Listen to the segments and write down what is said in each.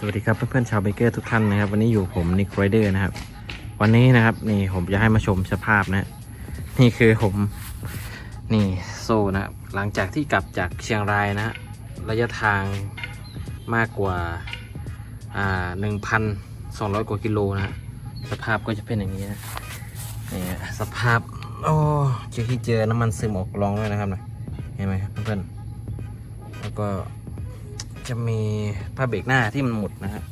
สวัสดีครับเพื่อนๆชาวเบเกอร์ทุกท่านนะครับวันนี้อยู่ผมนิกไรเดอร์นะครับ วันนี้นะครับนี่ผมจะให้มาชมสภาพนะนี่คือผมนี่โซ่นะครับหลังจากที่กลับจากเชียงรายนะระยะทางมากกว่าอ่าหนึ่งพันสองร้อยกว่ากิโลนะฮะสภาพก็จะเป็นอย่างนี้นะนี่สภาพโอ้เจอที่เจอน้ำมันซึมออกรองด้วยนะครับนะเห็นไหมครับเพื่อนๆแล้วก็ จะมีผ้าเบรกหน้าที่มันหมดนะฮะ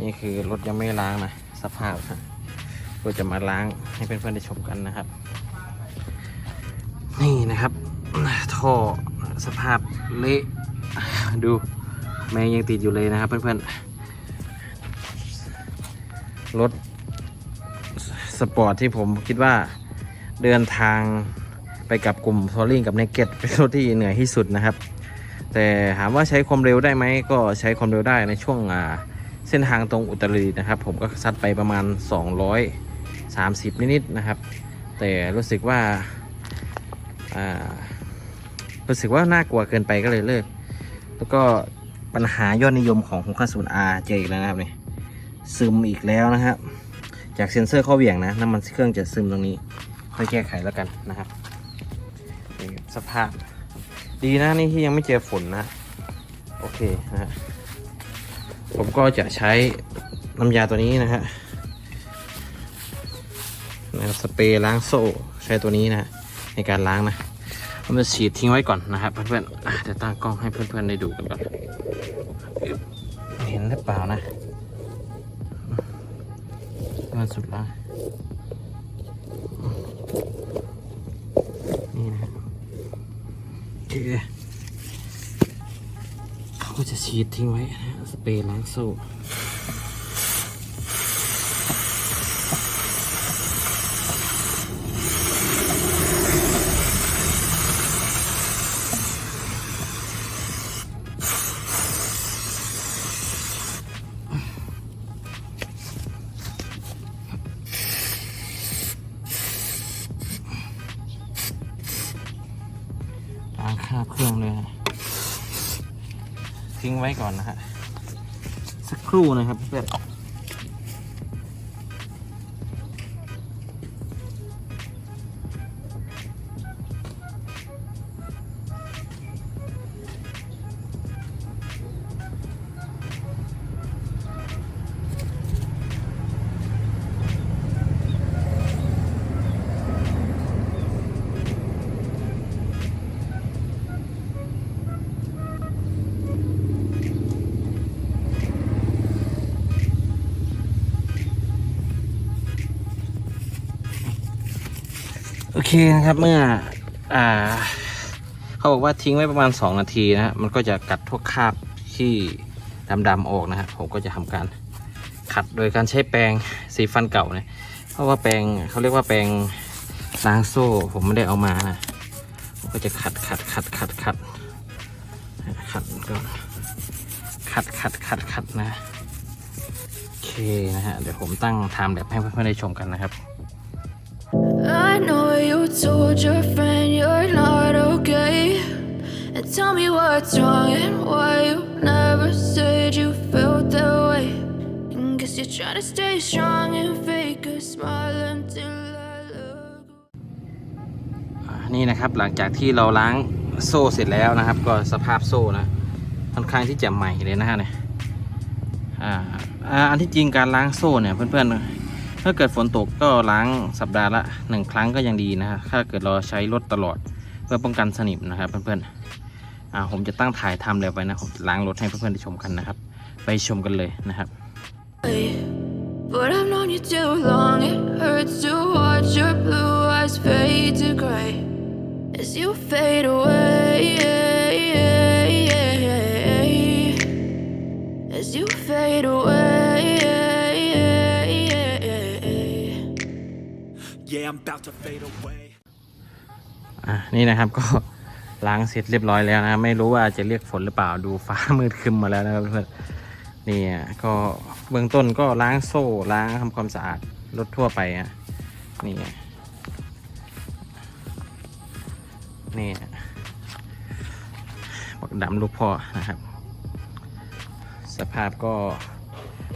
นี่คือรถยังไม่ล้างนะสภาพนะก็จะมาล้างให้เพื่อนๆได้ชมกันนะครับ นี่นะครับท่อสภาพเละดูแมงยังติดอยู่เลยนะครับ เพื่อนๆรถสปอร์ตที่ผมคิดว่าเดินทางไปกับกลุ่มทัวริงกับเนเก็ตเป็นรถที่เหนื่อยที่สุดนะครับ แต่ถามว่าใช้ความเร็วได้ไหมก็ใช้ความเร็วได้ในช่วงเส้นทางตรงอุตรดิตถ์นะครับ ผมก็ซัดไปประมาณ 230 นิดๆนะครับ แต่รู้สึกว่าารู้สึกว่าน่ากลัวเกินไปก็เลยเลิก แล้วก็ปัญหายอดนิยมของ 6 5 0 R เจออีกแล้วนะครับนี่ซึมอีกแล้วนะครับ จากเซ็นเซอร์ข้อเหวี่ยงนะน้ำมันเครื่องจะซึมตรงนี้ค่อยแก้ไขแล้วกันนะครับสภาพ ดีนะนี่ที่ยังไม่เจอฝนนะ โอเคนะฮะผมก็จะใช้น้ำยาตัวนี้นะฮะนะสเปรย์ล้างโซ่ใช้ตัวนี้นะในการล้างนะผมจะฉีดทิ้งไว้ก่อนนะครับเพื่อนๆอะเดี๋ยวตั้งกล้องให้เพื่อนๆได้ดูกันก่อนเห็นหรือเปล่านะมันสุดละนี่นะฮะ โอ เคเขาก็จะฉีดทิ้งไว้นะสเปรย์ล้างโซ่ คราบเครื่องเลยนะทิ้งไว้ก่อนนะฮะสักครู่นะครับเพื่อน โอเคนะครับเมื่ออ่าเขาบอกว่าทิ้งไว้ประมาณ 2 นาทีนะฮะมันก็จะกัดพวกคราบที่ดำๆออกนะฮะผมก็จะทำการขัดโดยการใช้แปรงสีฟันเก่าเนี่ยเพราะว่าแปรงเขาเรียกว่าแปรงล้างโซ่ผมไม่ได้เอามานะผมก็จะขัดขัดขัดขัดขัดขัดก่อนขัดขัดขัดขัดนะโอเคนะฮะเดี๋ยวผมตั้งไทม์แบบให้เพื่อนๆได้ชมกันนะครับ I know you told your friend you're not okay. And tell me what's wrong and why you never said you felt that way. And guess you're trying to stay strong and fake a smile until I look. อ่านี่นะครับหลังจากที่เราล้างโซ่เสร็จแล้วนะครับ ก็สภาพโซ่นะค่อนข้างที่จะใหม่เลยนะฮะเนี่ยอ่าอ่าอันที่จริงการล้างโซ่เนี่ยเพื่อนๆ ถ้าเกิดฝนตกก็ล้างสัปดาห์ละหนึ่งครั้งก็ยังดีนะฮะถ้าเกิดเราใช้รถตลอดเพื่อป้องกันสนิมนะครับเพื่อนๆอ่าผมจะตั้งถ่ายทำแล้วไว้นะผมล้างรถให้เพื่อนๆได้ชมกันนะครับ ไปชมกันเลยนะครับ But I've known you too long, it hurts to watch your blue eyes fade to gray as you fade away. อะนี่นะครับก็ล้างเสร็จเรียบร้อยแล้วนะไม่รู้ว่าจะเรียกฝนหรือเปล่าดูฟ้ามืดครึมมาแล้วนะครับเพื่อนนี่อะก็เบื้องต้นก็ล้างโซ่ล้างทำความสะอาดรถทั่วไปอะนี่นี่บักดำลูกพ่อนะครับ สภาพก็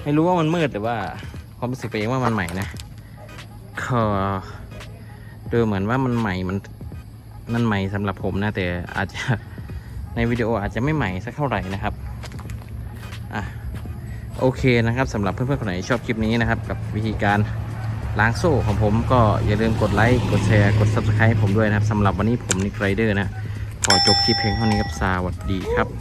ไม่รู้ว่ามันมืดหรือว่าความรู้สึกไปเองว่ามันใหม่นะก็ ดูเหมือนว่ามันใหม่มันมันใหม่สำหรับผมนะ แต่อาจจะในวิดีโออาจจะไม่ใหม่สักเท่าไหร่นะครับอะโอเคนะครับสำหรับเพื่อนๆคนไหนชอบคลิปนี้นะครับ กับวิธีการล้างโซ่ของผมก็อย่าลืมกดไลค์กดแชร์กด subscribe ผมด้วยนะครับสำหรับวันนี้ผมนิกไรเดอร์นะ ขอจบคลิปเพียงเท่านี้ครับสวัสดีครับ